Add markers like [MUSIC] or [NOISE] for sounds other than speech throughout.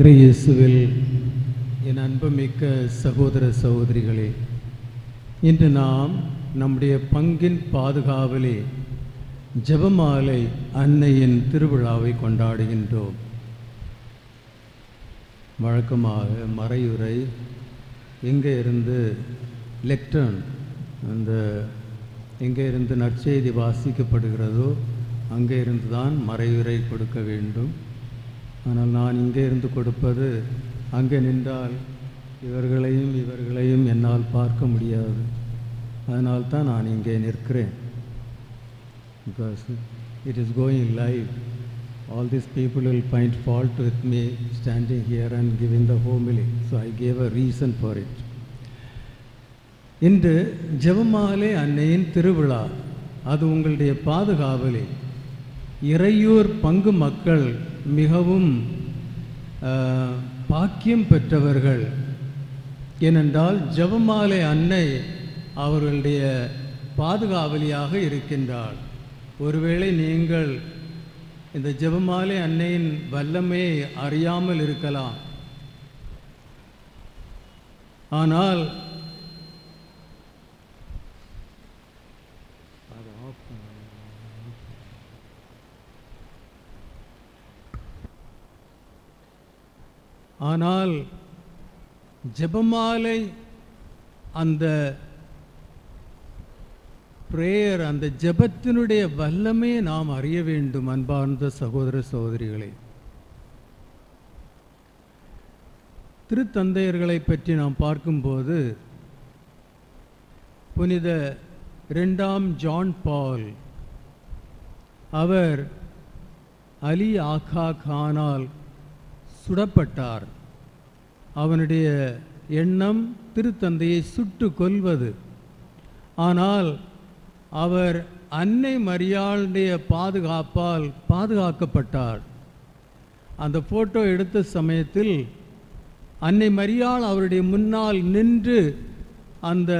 இறையேசுவில் என் அன்புமிக்க சகோதர சகோதரிகளே இன்று நாம் நம்முடைய பங்கின் பாதுகாவலே ஜெபமாலை அன்னையின் திருவிழாவை கொண்டாடுகின்றோம். வழக்கமாக மறையுறை எங்கே இருந்து லெக்டன் அந்த எங்கே இருந்து நற்செய்தி வாசிக்கப்படுகிறதோ அங்கே இருந்து தான் மறையுறை கொடுக்க வேண்டும். ஆனால் நான் இங்கே இருந்து கொடுப்பது அங்கே நின்றால் இவர்களையும் இவர்களையும் என்னால் பார்க்க முடியாது. அதனால் தான் நான் இங்கே நிற்கிறேன். Because it is going live all these people will find fault with me standing here and giving the homily. So I gave a reason for it. இன்று ஜெபமாலே அன்னையின் திருவிழா. அது உங்களுடைய பாதுகாவலே இறையூர் பங்கு மக்கள் மிகவும் பாக்கியம் பெற்றவர்கள். ஏனென்றால் ஜெபமாலை அன்னை அவர்களுடைய பாதுகாவலியாக இருக்கின்றாள். ஒருவேளை நீங்கள் இந்த ஜெபமாலை அன்னையின் வல்லமையை அறியாமல் இருக்கலாம். ஆனால் ஆனால் ஜெபமாலை அந்த பிரேயர் அந்த ஜெபத்தினுடைய வல்லமையை நாம் அறிய வேண்டும் அன்பார்ந்த சகோதர சகோதரிகளை. திருத்தந்தையர்களை பற்றி நாம் பார்க்கும்போது புனித ரெண்டாம் ஜான் பால் அவர் அலி ஆகா கானால் சுடப்பட்டார். அவனுடைய எண்ணம் திருத்தந்தையை சுட்டு கொல்வது. ஆனால் அவர் அன்னை மரியாளுடைய பாதுகாப்பால் பாதுகாக்கப்பட்டார். அந்த போட்டோ எடுத்த சமயத்தில் அன்னை மரியாள் அவருடைய முன்னால் நின்று அந்த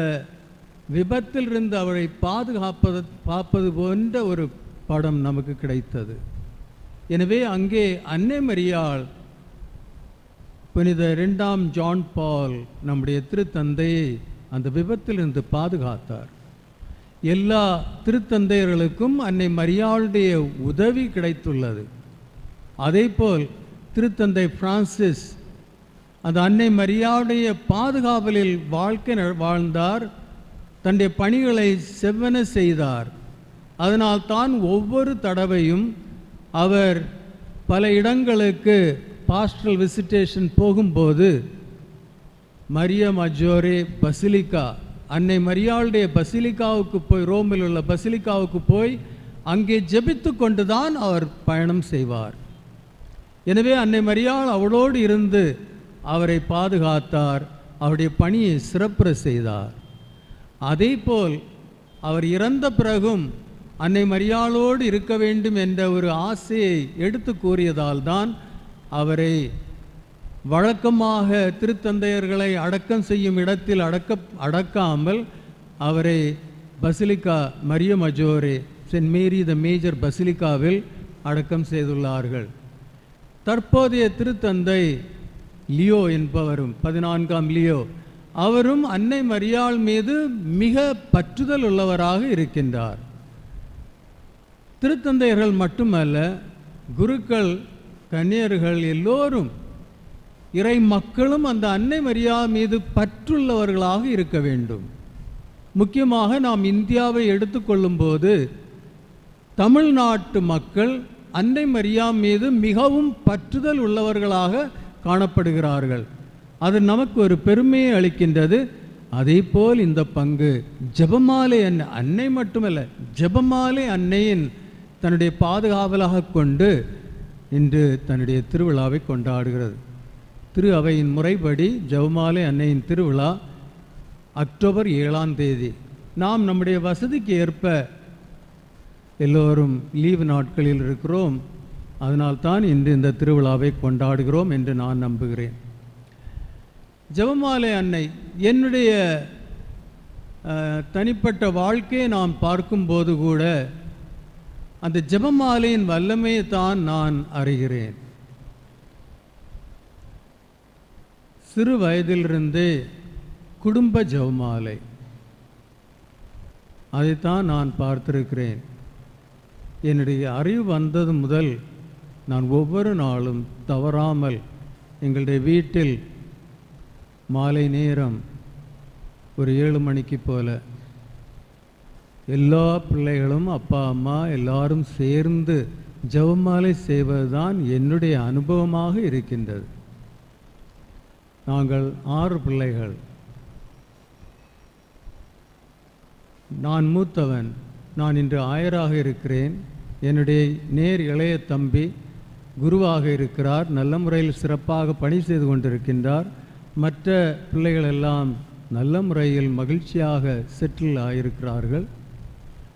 விபத்தில் இருந்து அவரை பாதுகாப்பது பார்ப்பது போன்ற ஒரு படம் நமக்கு கிடைத்தது. எனவே அங்கே அன்னை மரியாள் புனித இரண்டாம் ஜான் பால் நம்முடைய திருத்தந்தையை அந்த விபத்திலிருந்து பாதுகாத்தார். எல்லா திருத்தந்தையர்களுக்கும் அன்னை மரியாளுடைய உதவி கிடைத்துள்ளது. அதேபோல் திருத்தந்தை பிரான்சிஸ் அந்த அன்னை மரியாளுடைய பாதுகாவலில் வாழ்க்கை ந- வாழ்ந்தார். தன்னுடைய பணிகளை செவ்வன செய்தார். அதனால் தான் ஒவ்வொரு தடவையும் அவர் பல இடங்களுக்கு பாஸ்டல் விசிட்டேஷன் போகும்போது மரிய மஜோரே பசிலிக்கா அன்னை மரியாளுடைய பசிலிக்காவுக்கு போய் ரோமில் உள்ள பசிலிக்காவுக்கு போய் அங்கே ஜெபித்து கொண்டுதான் அவர் பயணம் செய்வார். எனவே அன்னை மரியாள் அவளோடு இருந்து அவரை பாதுகாத்தார் அவருடைய பணியை சிறப்புற செய்தார். அதேபோல் அவர் இறந்த பிறகும் அன்னை மரியாளோடு இருக்க வேண்டும் என்ற ஒரு ஆசையை எடுத்து கூறியதால் தான் அவரை வழக்கமாக திருத்தந்தையர்களை அடக்கம் செய்யும் இடத்தில் அடக்க அடக்காமல் அவரை basilica Maria Maggiore Saint Mary the Major பசிலிக்காவில் அடக்கம் செய்துள்ளார்கள். தற்போதைய திருத்தந்தை லியோ என்பவரும் பதினான்காம் லியோ அவரும் அன்னை மரியாள் மீது மிக பற்றுதல் உள்ளவராக இருக்கின்றார். திருத்தந்தையர்கள் மட்டுமல்ல குருக்கள் கன்னியர்கள் எல்லோரும் இறை மக்களும் அந்த அன்னை மரியா மீது பற்றுள்ளவர்களாக இருக்க வேண்டும். முக்கியமாக நாம் இந்தியாவை எடுத்துக்கொள்ளும்போது தமிழ்நாட்டு மக்கள் அன்னை மரியா மீது மிகவும் பற்றுதல் உள்ளவர்களாக காணப்படுகிறார்கள். அது நமக்கு ஒரு பெருமையை அளிக்கின்றது. அதேபோல் இந்த பங்கு ஜெபமாலை அன்னை அன்னை மட்டுமல்ல ஜெபமாலை அன்னையின் தன்னுடைய பாதுகாவலாக கொண்டு இன்று தன்னுடைய திருவிழாவை கொண்டாடுகிறது. திரு அவையின் முறைப்படி ஜெபமாலை அன்னையின் திருவிழா அக்டோபர் ஏழாம் தேதி. நாம் நம்முடைய வசதிக்கு ஏற்ப எல்லோரும் லீவு நாட்களில் இருக்கிறோம். அதனால்தான் இன்று இந்த திருவிழாவை கொண்டாடுகிறோம் என்று நான் நம்புகிறேன். ஜெபமாலை அன்னை என்னுடைய தனிப்பட்ட வாழ்க்கையை நாம் பார்க்கும்போது கூட அந்த ஜெபமாலையின் வல்லமையை தான் நான் அறிகிறேன். சிறு வயதிலிருந்தே குடும்ப ஜெபமாலை. அதைத்தான் நான் பார்த்திருக்கிறேன். என்னுடைய அறிவு வந்தது முதல் நான் ஒவ்வொரு நாளும் தவறாமல் எங்களுடைய வீட்டில் மாலை நேரம் ஒரு ஏழு மணிக்கு போல எல்லா பிள்ளைகளும் அப்பா அம்மா எல்லாரும் சேர்ந்து ஜெபமாலை செய்வதுதான் என்னுடைய அனுபவமாக இருக்கின்றது. நாங்கள் ஆறு பிள்ளைகள். நான் மூத்தவன். நான் இன்று ஆயராக இருக்கிறேன். என்னுடைய நேர் இளைய தம்பி குருவாக இருக்கிறார். நல்ல முறையில் சிறப்பாக பணி செய்து கொண்டிருக்கின்றார். மற்ற பிள்ளைகள் எல்லாம் நல்ல முறையில் மகிழ்ச்சியாக செட்டில் ஆகியிருக்கிறார்கள்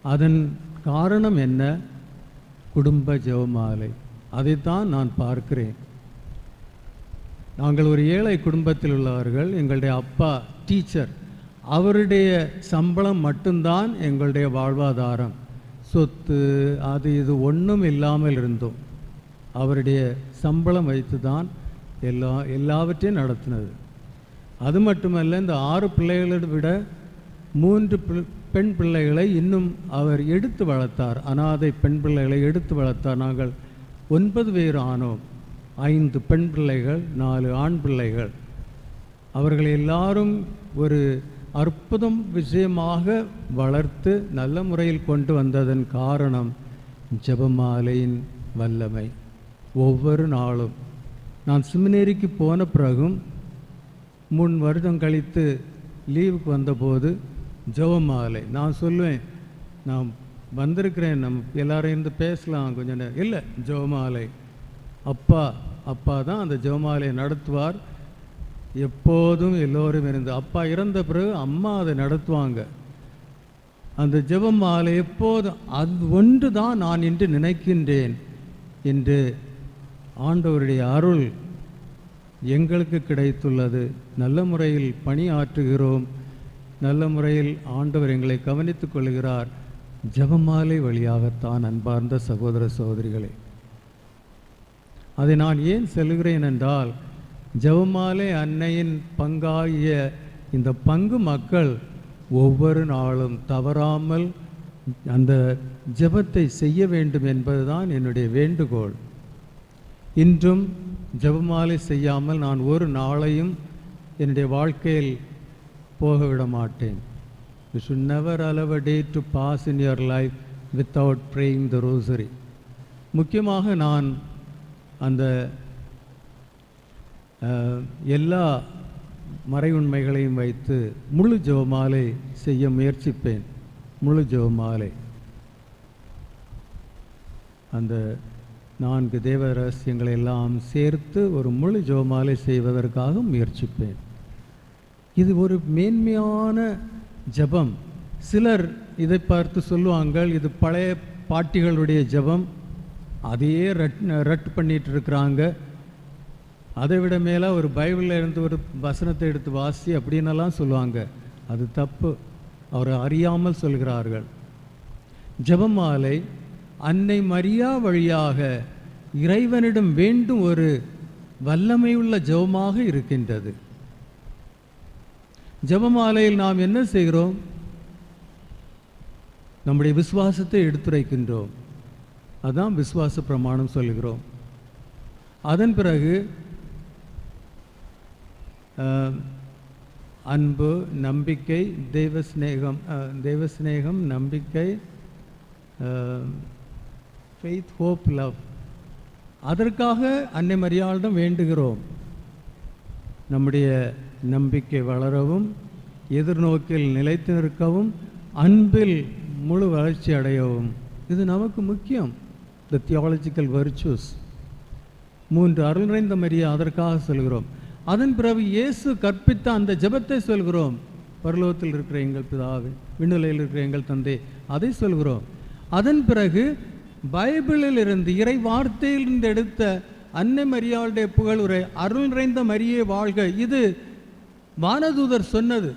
அதன் காரணம் என்ன? குடும்ப ஜெபமாலை அதைத்தான் நான் பார்க்கிறேன். நாங்கள் ஒரு ஏழை குடும்பத்தில் உள்ளவர்கள். எங்களுடைய அப்பா டீச்சர் அவருடைய சம்பளம் மட்டும்தான் எங்களுடைய வாழ்வாதாரம். சொத்து அது இது ஒன்றும் இல்லாமல் இருந்தோம். அவருடைய சம்பளம் வைத்து தான் எல்லா எல்லாவற்றையும் நடத்தினது. அது மட்டுமல்ல இந்த ஆறு பிள்ளைகளை விட மூன்று பெண் பிள்ளைகளை இன்னும் அவர் எடுத்து வளர்த்தார். அனாதை பெண் பிள்ளைகளை எடுத்து வளர்த்தார். நாங்கள் ஒன்பது பேர் ஆனோம். ஐந்து பெண் பிள்ளைகள் நாலு ஆண் பிள்ளைகள். அவர்கள் எல்லாரும் ஒரு அற்புதம் விஷயமாக வளர்த்து நல்ல முறையில் கொண்டு வந்ததன் காரணம் ஜெபமாலையின் வல்லமை. ஒவ்வொரு நாளும் நான் சிமினேரிக்கு போன பிறகும் மூணு வருடம் கழித்து லீவுக்கு வந்தபோது ஜெபமாலை. நான் சொல்லுவேன் நான் வந்திருக்கிறேன் நம்ம எல்லாரும் இருந்து பேசலாம் கொஞ்சம் நேரம். இல்லை ஜெபமாலை. அப்பா அப்பா தான் அந்த ஜெபமாலையை நடத்துவார். எப்போதும் எல்லோரும் இருந்து. அப்பா இறந்த பிறகு அம்மா அதை நடத்துவாங்க. அந்த ஜெபம் மாலை எப்போதும் அது ஒன்று தான் நான் என்று நினைக்கின்றேன் என்று ஆண்டவருடைய அருள் எங்களுக்கு கிடைத்துள்ளது. நல்ல முறையில் பணியாற்றுகிறோம். நல்ல முறையில் ஆண்டவர் எங்களை கவனித்துக் கொள்கிறார் ஜெபமாலை வழியாகத்தான் அன்பார்ந்த சகோதர சகோதரிகளே. அதை நான் ஏன் செல்கிறேன் என்றால் ஜெபமாலை அன்னையின் பங்காகிய இந்த பங்கு மக்கள் ஒவ்வொரு நாளும் தவறாமல் அந்த ஜெபத்தை செய்ய வேண்டும் என்பதுதான் என்னுடைய வேண்டுகோள். இன்றும் ஜெபமாலை செய்யாமல் நான் ஒரு நாளையும் என்னுடைய வாழ்க்கையில் போக விட மாட்டேன் you should never allow a day to pass in your life without praying the rosary முக்கியமாக நான் அந்த எல்லா மறையுண்மைகளையும் வைத்து முழு ஜெபமாலை செய்ய முயற்சிப்பேன். முழு ஜெபமாலை. அந்த நான்கு தேவ ரகசியங்களை எல்லாம் சேர்த்து ஒரு முழு ஜெபமாலை செய்வதற்காக முயற்சிப்பேன். இது ஒரு மேன்மையான ஜெபம். சிலர் இதை பார்த்து சொல்லுவாங்கள் இது பழைய பாட்டிகளுடைய ஜெபம். அதையே ரட் ரட் பண்ணிகிட்டு இருக்கிறாங்க அதை விட மேலே ஒரு பைபிளில் இருந்து ஒரு வசனத்தை எடுத்து வாசி அப்படின்னலாம் சொல்லுவாங்க. அது தப்பு. அவர் அறியாமல் சொல்கிறார்கள். ஜெபமாலை அன்னை மரியா வழியாக இறைவனிடம் வேண்டும் ஒரு வல்லமையுள்ள ஜெபமாக இருக்கின்றது. ஜெபமாலையில் நாம் என்ன செய்கிறோம்? நம்முடைய விசுவாசத்தை எடுத்துரைக்கின்றோம். அதான் விசுவாச பிரமாணம் சொல்கிறோம் அதன் பிறகு அன்பு நம்பிக்கை தெய்வ தெய்வஸ்நேகம் தெய்வ நம்பிக்கை ஃபெய்த் ஹோப் லவ் அதற்காக அன்னை மரியாளிடம் வேண்டுகிறோம். நம்முடைய நம்பிக்கை வளரவும் எதிர்நோக்கில் நிலைத்து நிற்கவும் அன்பில் முழு வளர்ச்சி அடையவும். இது நமக்கு முக்கியம். த தியாலஜிக்கல் வெர்ச்சூஸ் மூன்று அருள் நிறைந்த மரியா அதற்காக சொல்கிறோம். அதன் பிறகு இயேசு கற்பித்த அந்த ஜெபத்தை சொல்கிறோம். பரலோகத்தில் இருக்கிற எங்கள் பிதாவே விண்ணுலையில் இருக்கிற எங்கள் தந்தை அதை சொல்கிறோம். அதன் பிறகு பைபிளில் இருந்து இறை வார்த்தையிலிருந்து எடுத்த அன்னை மரியாளுடைய புகழுரை அருள் நிறைந்த மரியே வாழ்க. இது வானதூதர் சொன்னது.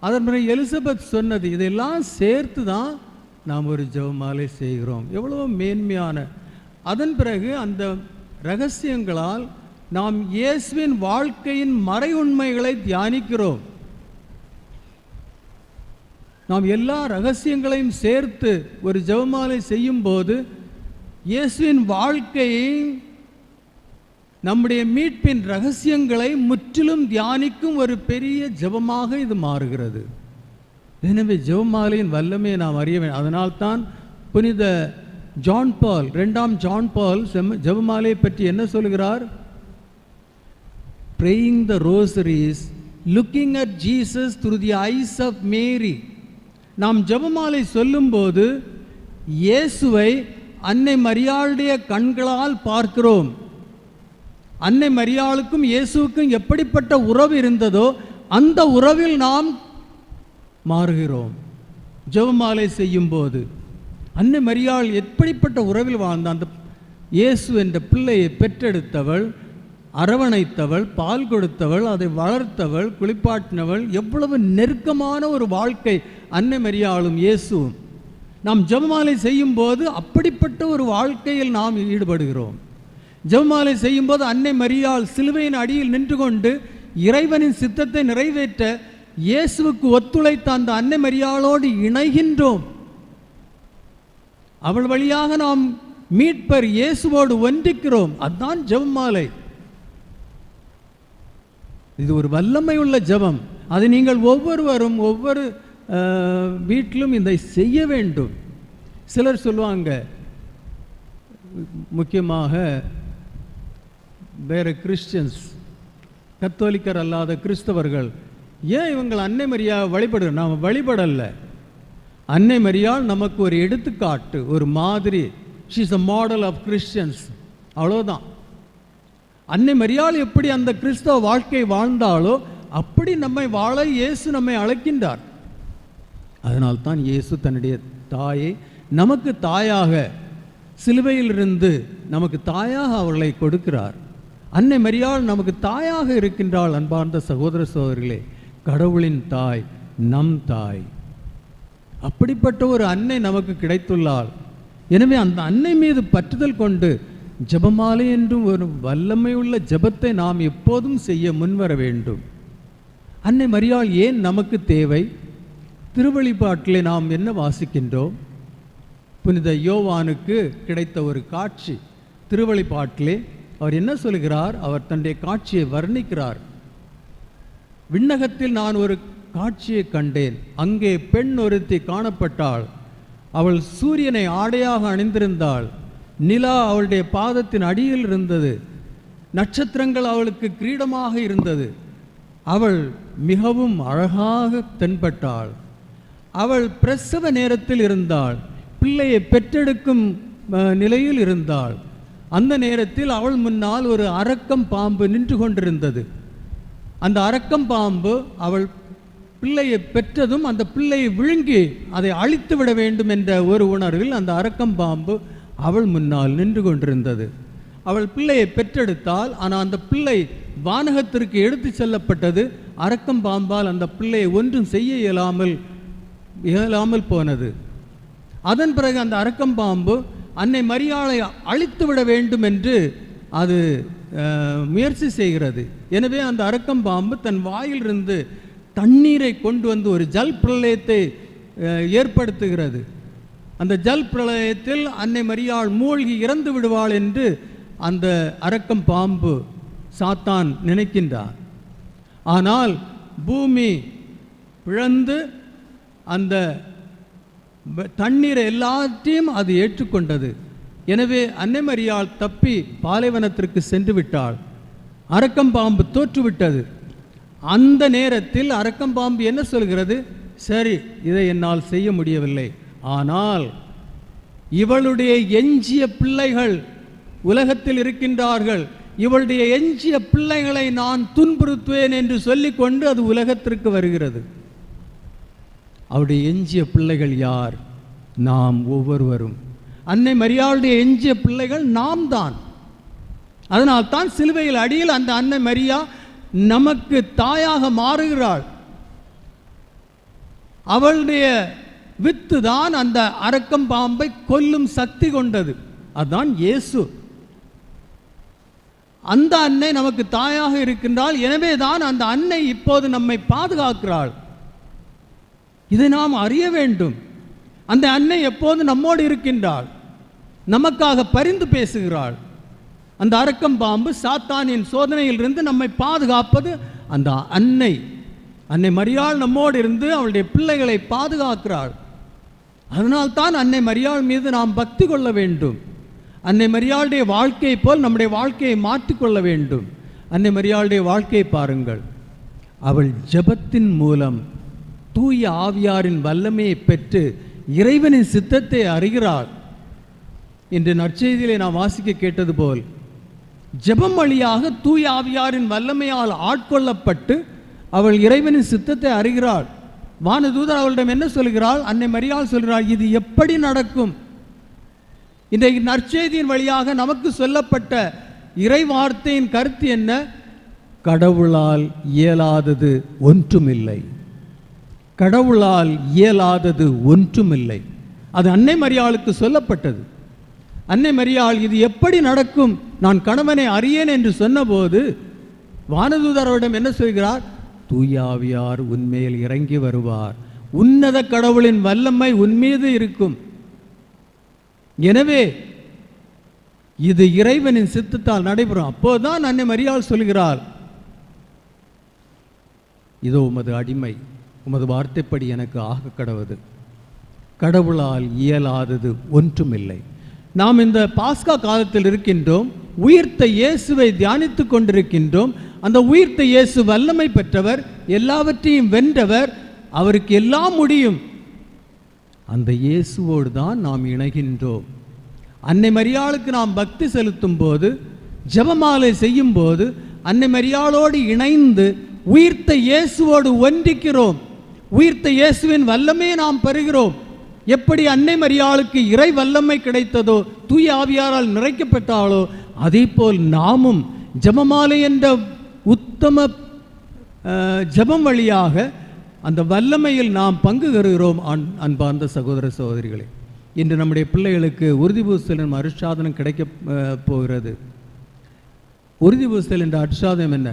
அதன் பிறகு எலிசபெத் சொன்னது. இதெல்லாம் சேர்த்து தான் நாம் ஒரு ஜெபமாலை செய்கிறோம். எவ்வளோ மேன்மையான. அதன் பிறகு அந்த ரகசியங்களால் நாம் இயேசுவின் வாழ்க்கையின் மறை உண்மைகளை தியானிக்கிறோம். நாம் எல்லா ரகசியங்களையும் சேர்த்து ஒரு ஜெபமாலை செய்யும்போது இயேசுவின் வாழ்க்கையை நம்முடைய மீட்பின் ரகசியங்களை முற்றிலும் தியானிக்கும் ஒரு பெரிய ஜெபமாக இது மாறுகிறது. எனவே ஜெபமாலையின் வல்லமையை நாம் அறிய வேண்டும். அதனால்தான் புனித ஜான் பால் ரெண்டாம் ஜான் பால் செம் ஜெபமாலையை பற்றி என்ன சொல்கிறார்? Praying the rosaries looking at Jesus through the eyes of Mary நாம் ஜெபமாலை சொல்லும்போது இயேசுவை அன்னை மரியாளுடைய கண்களால் பார்க்கிறோம். அன்னை மரியாளுக்கும் இயேசுவுக்கும் எப்படிப்பட்ட உறவு இருந்ததோ அந்த உறவில் நாம் மாறுகிறோம். ஜெபமாலை செய்யும்போது அன்னை மரியாள் எப்படிப்பட்ட உறவில் வாழ்ந்த அந்த இயேசு என்ற பிள்ளையை பெற்றெடுத்தவள் அரவணைத்தவள் பால் கொடுத்தவள் அதை வளர்த்தவள் குளிப்பாட்டினவள் எவ்வளவு நெருக்கமான ஒரு வாழ்க்கை அன்னை மரியாளும் இயேசுவும். நாம் ஜெபமாலை செய்யும்போது அப்படிப்பட்ட ஒரு வாழ்க்கையில் நாம் ஈடுபடுகிறோம். ஜெபமாலை செய்யும்போது அன்னை மரியால் சிலுவையின் அடியில் நின்று கொண்டு இறைவனின் சித்தத்தை நிறைவேற்ற இயேசுவுக்கு ஒத்துழைத்த அந்த அன்னை மரியாளோடு இணைகின்றோம். அவள் வழியாக நாம் மீட்பர் இயேசுவோடு ஒன்றிக்கிறோம். அதுதான் ஜெபமாலை. இது ஒரு வல்லமை உள்ள ஜெபம். அது நீங்கள் ஒவ்வொருவரும் ஒவ்வொரு அஹ், வீட்டிலும் இதை செய்ய வேண்டும். சிலர் சொல்லுவாங்க முக்கியமாக வேறு கிறிஸ்டியன்ஸ் கத்தோலிக்கர் அல்லாத கிறிஸ்தவர்கள் ஏன் இவங்களை அன்னை மரியா வழிபடு நாம் வழிபடல? அன்னை மரியால் நமக்கு ஒரு எடுத்துக்காட்டு ஒரு மாதிரி. She's a model of Christians அவ்வளோதான் அன்னை மரியால் எப்படி அந்த கிறிஸ்தவ வாழ்க்கை வாழ்ந்தாலோ அப்படி நம்மை வாழ இயேசு நம்மை அழைக்கின்றார். அதனால்தான் இயேசு தன்னுடைய தாயை நமக்கு தாயாக சிலுவையிலிருந்து நமக்கு தாயாக அவர்களை கொடுக்கிறார். அன்னை மரியாள் நமக்கு தாயாக இருக்கின்றாள் அன்பார்ந்த சகோதர சகோதரிகளே. கடவுளின் தாய் நம் தாய். அப்படிப்பட்ட ஒரு அன்னை நமக்கு கிடைத்துள்ளாள். எனவே அந்த அன்னை மீது பற்றுதல் கொண்டு ஜெபமாலை என்றும் ஒரு வல்லமையுள்ள ஜபத்தை ஜெபத்தை நாம் எப்போதும் செய்ய முன்வர வேண்டும். அன்னை மரியாள் ஏன் நமக்கு தேவை? திருவழிபாட்டிலே நாம் என்ன வாசிக்கின்றோம்? புனித யோவானுக்கு கிடைத்த ஒரு காட்சி. திருவழிபாட்டிலே அவர் என்ன சொல்கிறார்? அவர் தன்னுடைய காட்சியை வர்ணிக்கிறார். விண்ணகத்தில் நான் ஒரு காட்சியை கண்டேன். அங்கே பெண் ஒருத்தி காணப்பட்டாள். அவள் சூரியனை ஆடையாக அணிந்திருந்தாள். நிலா அவளுடைய பாதத்தின் அடியில் இருந்தது. நட்சத்திரங்கள் அவளுக்கு கிரீடமாக இருந்தது. அவள் மிகவும் அழகாக தென்பட்டாள். அவள் பிரசவ நேரத்தில் இருந்தாள். பிள்ளையை பெற்றெடுக்கும் நிலையில் இருந்தாள். அந்த நேரத்தில் அவள் முன்னால் ஒரு அரக்கம் பாம்பு நின்று கொண்டிருந்தது. அந்த அரக்கம் பாம்பு அவள் பிள்ளையை பெற்றதும் அந்த பிள்ளையை விழுங்கி அதை அழித்து விட வேண்டும் என்ற ஒரு உணர்வில் அந்த அரக்கம் பாம்பு அவள் முன்னால் நின்று கொண்டிருந்தது. அவள் பிள்ளையை பெற்றெடுத்தால் ஆனால் அந்த பிள்ளை வானகத்திற்கு எடுத்து செல்லப்பட்டது. அரக்கம் பாம்பால் அந்த பிள்ளையை ஒன்றும் செய்ய இயலாமல் இயலாமல் போனது. அதன் பிறகு அந்த அரக்கம் பாம்பு அன்னை மரியாளை அழித்து விட வேண்டும் என்று அது முயற்சி செய்கிறது. எனவே அந்த அரக்கம் பாம்பு தன் வாயிலிருந்து தண்ணீரை கொண்டு வந்து ஒரு ஜல் பிரளயத்தை ஏற்படுத்துகிறது. அந்த ஜல் பிரளயத்தில் அன்னை மரியாள் மூழ்கி இறந்து விடுவாள் என்று அந்த அரக்கம் பாம்பு சாத்தான் நினைக்கின்றார். ஆனால் பூமி பிழந்து அந்த தண்ணீரை எல்லாத்தையும் அது ஏற்றுக்கொண்டது. எனவே அன்னை மரியாள் தப்பி பாலைவனத்திற்கு சென்று விட்டாள். அரக்கம்பாம்பு தோற்றுவிட்டது. அந்த நேரத்தில் அரக்கம்பாம்பு என்ன சொல்கிறது? சரி இதை என்னால் செய்ய முடியவில்லை. ஆனால் இவளுடைய எஞ்சிய பிள்ளைகள் உலகத்தில் இருக்கின்றார்கள். இவளுடைய எஞ்சிய பிள்ளைகளை நான் துன்புறுத்துவேன் என்று சொல்லிக்கொண்டு அது உலகத்திற்கு வருகிறது. அவருடைய எஞ்சிய பிள்ளைகள் யார்? நாம் ஒவ்வொருவரும். அன்னை மரியாளுடைய எஞ்சிய பிள்ளைகள் நாம் தான் அதனால் தான் சிலுவையில் அடியில் அந்த அன்னை மரியா நமக்கு தாயாக மாறுகிறாள். அவளுடைய வித்து தான் அந்த அரக்கம் பாம்பை கொல்லும் சக்தி கொண்டது. அதுதான் இயேசு. அந்த அன்னை நமக்கு தாயாக இருக்கின்றாள். எனவே தான் அந்த அன்னை இப்போது நம்மை பாதுகாக்கிறாள். இதை நாம் அறிய வேண்டும். அந்த அன்னை எப்போது நம்மோடு இருக்கின்றாள்? நமக்காக பரிந்து பேசுகிறாள். அந்த அரக்கம் பாம்பு சாத்தானின் சோதனையிலிருந்து நம்மை பாதுகாப்பது அந்த அன்னை. அன்னை மரியாள் நம்மோடு இருந்து அவளுடைய பிள்ளைகளை பாதுகாக்கிறாள். அதனால்தான் அன்னை மரியாள் மீது நாம் பக்தி கொள்ள வேண்டும். அன்னை மரியாளுடைய வாழ்க்கையை போல் நம்முடைய வாழ்க்கையை மாற்றிக்கொள்ள வேண்டும். அன்னை மரியாளுடைய வாழ்க்கையை பாருங்கள். அவள் ஜெபத்தின் மூலம் தூய ஆவியாரின் வல்லமையை பெற்று இறைவனின் சித்தத்தை அறிகிறாள் என்று நற்செய்தியிலே நான் வாசிக்க கேட்டது போல் ஜெபம் வழியாக தூய ஆவியாரின் வல்லமையால் ஆட்கொள்ளப்பட்டு அவள் இறைவனின் சித்தத்தை அறிகிறாள். வானதூதர் அவளிடம் என்ன சொல்கிறாள்? அன்னை மரியாள் சொல்கிறாள் இது எப்படி நடக்கும்? இன்றைக்கு நற்செய்தியின் வழியாக நமக்கு சொல்லப்பட்ட இறை வார்த்தையின் கருத்து என்ன? கடவுளால் இயலாதது ஒன்றுமில்லை. கடவுளால் இயலாதது ஒன்றுமில்லை. அது அன்னை மரியாளுக்கு சொல்லப்பட்டது. அன்னை மரியாள் இது எப்படி நடக்கும்? நான் கணவனை அறியேன் என்று சொன்னபோது வானதூதரவிடம் என்ன சொல்கிறார்? தூயாவியார் உன்மேல் இறங்கி வருவார். உன்னத கடவுளின் வல்லமை உன்மீது இருக்கும். எனவே இது இறைவனின் சித்தத்தால் நடைபெறும். அப்போதுதான் அன்னை மரியாள் சொல்கிறாள் இதோ உமது அடிமை. உமது வார்த்தைப்படி எனக்கு ஆக கடவுது. கடவுளால் இயலாதது ஒன்றுமில்லை. நாம் இந்த பாஸ்கா காலத்தில் இருக்கின்றோம் உயிர்த்த இயேசுவை தியானித்துக் கொண்டிருக்கின்றோம் அந்த உயிர்த்த இயேசு வல்லமை பெற்றவர் எல்லாவற்றையும் வென்றவர் அவருக்கு எல்லாம் முடியும். அந்த இயேசுவோடு தான் நாம் இணைகின்றோம். அன்னை மரியாளுக்கு நாம் பக்தி செலுத்தும் போது ஜபமாலை செய்யும் போது அன்னை மரியாளோடு இணைந்து உயிர்த்த இயேசுவோடு ஒன்றிக்கிறோம். உயிர்த்த இயேசுவின் வல்லமையை நாம் பெறுகிறோம். எப்படி அன்னை மரியாளுக்கு இறை வல்லமை கிடைத்ததோ தூய ஆவியாரால் நிறைக்கப்பட்டாளோ அதே போல் நாமும் ஜெபமாலை என்ற உத்தம அஹ், வழியாக அந்த வல்லமையில் நாம் பங்கு கருகிறோம் அன் அன்பார்ந்த சகோதர சகோதரிகளே. இன்று நம்முடைய பிள்ளைகளுக்கு உறுதி பூசலின் அருட்சாதனம் கிடைக்க போகிறது. உறுதி பூசல் என்ற அருட்சாதனம் என்ன?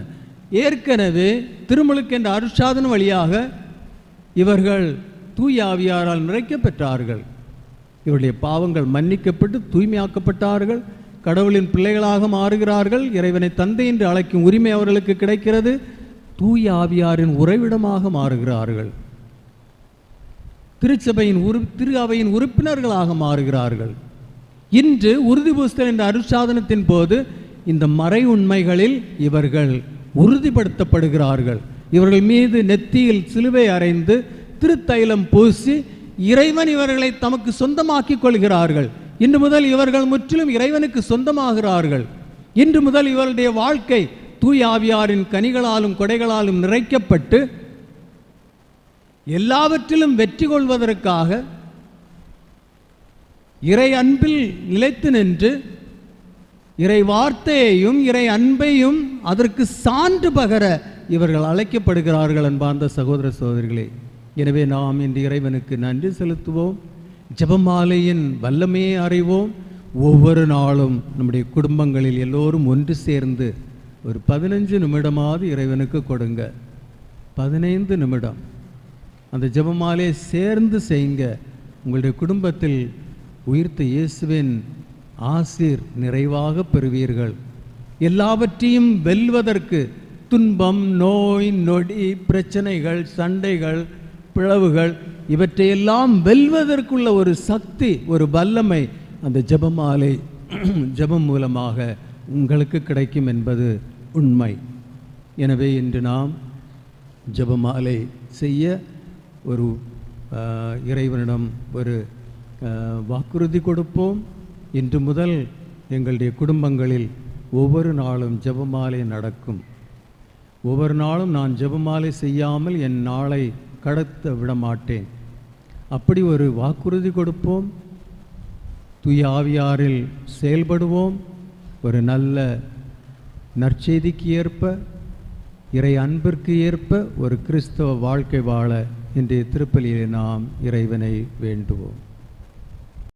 ஏற்கனவே திருமலுக்கு என்ற அருட்சாதனம் வழியாக இவர்கள் தூய ஆவியாரால் பெற்றார்கள் இவருடைய பாவங்கள் மன்னிக்கப்பட்டு தூய்மையாக்கப்பட்டார்கள். கடவுளின் பிள்ளைகளாக மாறுகிறார்கள். இறைவனை தந்தை என்று அழைக்கும் உரிமை அவர்களுக்கு கிடைக்கிறது. தூய ஆவியாரின் உறைவிடமாக மாறுகிறார்கள். திருச்சபையின் உரு திரு அவையின் உறுப்பினர்களாக மாறுகிறார்கள். இன்று உறுதி பூஸ்தல் என்ற அருட்சாதனத்தின் போது இந்த மறை உண்மைகளில் இவர்கள் உறுதிப்படுத்தப்படுகிறார்கள். இவர்கள் மீது நெத்தியில் சிலுவை அறைந்து திருத்தைலம் பூசி இறைவன் இவர்களை தமக்கு சொந்தமாக்கிக் கொள்கிறார்கள். இன்று முதல் இவர்கள் முற்றிலும் இறைவனுக்கு சொந்தமாகிறார்கள். இன்று முதல் இவருடைய வாழ்க்கை தூயாவியாரின் கனிகளாலும் கொடைகளாலும் நிறைக்கப்பட்டு எல்லாவற்றிலும் வெற்றி கொள்வதற்காக இறை அன்பில் நிலைத்து நின்று இறை வார்த்தையையும் இறை அன்பையும் அதற்கு சான்று பகர இவர்கள் அழைக்கப்படுகிறார்கள் அன்பார்ந்த சகோதர சகோதரிகளே. எனவே நாம் இன்று இறைவனுக்கு நன்றி செலுத்துவோம். ஜெபமாலையின் வல்லமையை அறிவோம். ஒவ்வொரு நாளும் நம்முடைய குடும்பங்களில் எல்லோரும் ஒன்று சேர்ந்து ஒரு பதினஞ்சு நிமிடமாவது இறைவனுக்கு கொடுங்க. பதினைந்து நிமிடம். அந்த ஜெபமாலையை சேர்ந்து செய்யுங்க உங்களுடைய குடும்பத்தில் உயிர்த்த இயேசுவின் ஆசீர் நிறைவாக பெறுவீர்கள். எல்லாவற்றையும் வெல்வதற்கு துன்பம் நோய் நொடி பிரச்சனைகள் சண்டைகள் பிளவுகள் இவற்றையெல்லாம் வெல்வதற்குள்ள ஒரு சக்தி ஒரு வல்லமை அந்த ஜெபமாலை [CLEARS THROAT] ஜெபம் மூலமாக உங்களுக்கு கிடைக்கும் என்பது உண்மை. எனவே இன்று நாம் ஜெபமாலை செய்ய ஒரு இறைவனிடம் ஒரு வாக்குறுதி கொடுப்போம். இன்று முதல் எங்களுடைய குடும்பங்களில் ஒவ்வொரு நாளும் ஜெபமாலை நடக்கும். ஒவ்வொரு நாளும் நான் ஜெபமாலை செய்யாமல் என் நாளை கடத்த விடமாட்டேன். அப்படி ஒரு வாக்குறுதி கொடுப்போம். தூய ஆவியாரில் செயல்படுவோம். ஒரு நல்ல நற்செய்திக்கு ஏற்ப இறை அன்பிற்கு ஏற்ப ஒரு கிறிஸ்தவ வாழ்க்கை வாழ இன்றைய திருப்பலியில் நாம் இறைவனை வேண்டுவோம்.